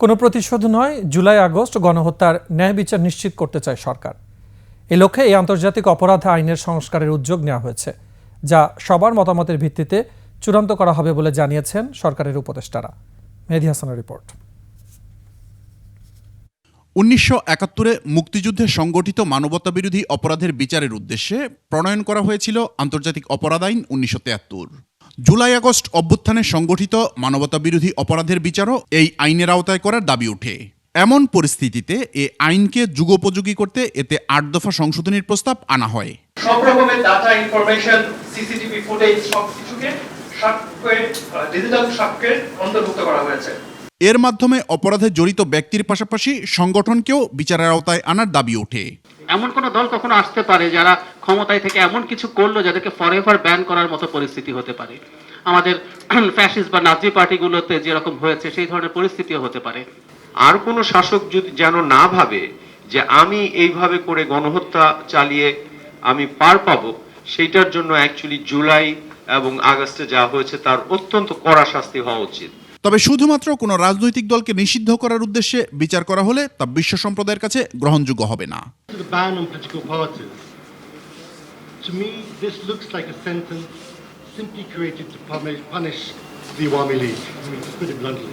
কোনো প্রতিশোধ নয়, জুলাই, আগস্ট গণহত্যার ন্যায় বিচার নিশ্চিত করতে চায় সরকার। এ লক্ষ্যে এই আন্তর্জাতিক অপরাধ আইনের সংস্কারের উদ্যোগ নেওয়া হয়েছে, যা সবার মতামতের ভিত্তিতে চূড়ান্ত করা হবে বলে জানিয়েছেন সরকারের উপদেষ্টারা। মেহেদি হাসানের রিপোর্ট। উনিশশো একাত্তরে মুক্তিযুদ্ধে সংগঠিত মানবতাবিরোধী অপরাধের বিচারের উদ্দেশ্যে প্রণয়ন করা হয়েছিল আন্তর্জাতিক অপরাধ আইন উনিশশো জুলাই আগস্ট অভ্যুত্থানে সংগঠিত মানবতাবিরোধী অপরাধের বিচারও এই আইনের আওতায় করার দাবি ওঠে। এমন পরিস্থিতিতে এ আইনকে যুগোপযোগী করতে এতে আট দফা সংশোধনীর প্রস্তাব আনা হয়। সব রকমের ডাটা ইনফরমেশন সিসিটিভি ফুটেজ সব কিছুকে ডিজিটাল সাক্ষ্যে অন্তর্ভুক্ত করা হয়েছে। এর মাধ্যমে অপরাধে জড়িত ব্যক্তির পাশাপাশি সংগঠনকেও বিচারের আওতায় আনার দাবি ওঠে। এমন কোন দল কখনো আসতে পারে যারা ক্ষমতায় থেকে এমন কিছু করল যাদেরকে ফরএভার ব্যান করার মতো পরিস্থিতি হতে পারে। আমাদের ফ্যাসিস্ট বা নাজি পার্টিগুলোতে যেরকম হয়েছে সেই ধরনের পরিস্থিতিও হতে পারে। আর কোনো শাসক যদি যেন না ভাবে যে আমি এইভাবে করে গণহত্যা চালিয়ে আমি পার পাবো সেইটার জন্য অ্যাকচুয়ালি জুলাই এবং আগস্টে যা হয়েছে তার অত্যন্ত কড়া শাস্তি হওয়া উচিত। তবে শুধুমাত্র কোনো রাজনৈতিক দলকে নিষিদ্ধ করার উদ্দেশ্যে বিচার করা হলে তা বিশ্ব সম্প্রদায়ের কাছে গ্রহণযোগ্য হবে না। To me, this looks like a sentence simply created to punish, punish the Awami League, I mean, to put it bluntly.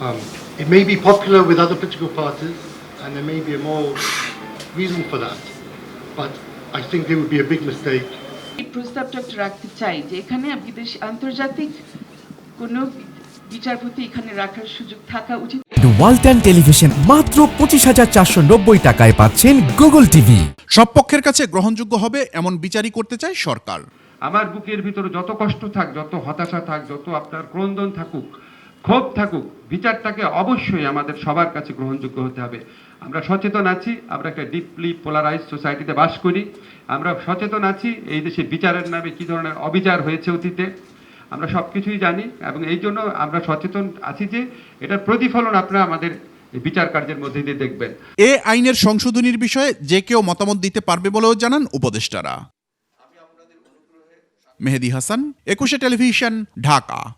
Um, it may be popular with other political parties, and there may be a more reason for that, but I think there would be a big mistake এই প্রস্তাবটা একটু রাখতে চাই যে এখানে বিদেশ আন্তর্জাতিক কোনো বিচারপতি এখানে রাখার সুযোগ থাকা উচিত ওয়ালটন টেলিভিশন মাত্র পঁচিশ হাজার চারশো নব্বই টাকায় পাচ্ছেন গুগল টিভি সব পক্ষের কাছে গ্রহণযোগ্য হবে এমন বিচারই করতে চায় সরকার। আমার বুকের ভিতরে যত কষ্ট থাক, যত হতাশা থাক, যত আপনার ক্রন্দন থাকুক, ক্ষোভ থাকুক, বিচারটাকে অবশ্যই আমাদের সবার কাছে গ্রহণযোগ্য হতে হবে। আমরা সচেতন আছি, আমরা একটা ডিপলি পোলারাইজ সোসাইটিতে বাস করি। আমরা সচেতন আছি এই দেশে বিচারের নামে কি ধরনের অবিচার হয়েছে অতীতে। আমরা সব কিছুই জানি এবং এই জন্য আমরা সচেতন আছি যে এটার প্রতিফলন আপনারা আমাদের বিচার কার্যের মধ্যে দিয়ে দেখবেন। এ আইনের সংশোধনীর বিষয়ে যে কেউ মতামত দিতে পারবে বলেও জানান উপদেষ্টারা। মেহেদি হাসান, একুশে টেলিভিশন, ঢাকা।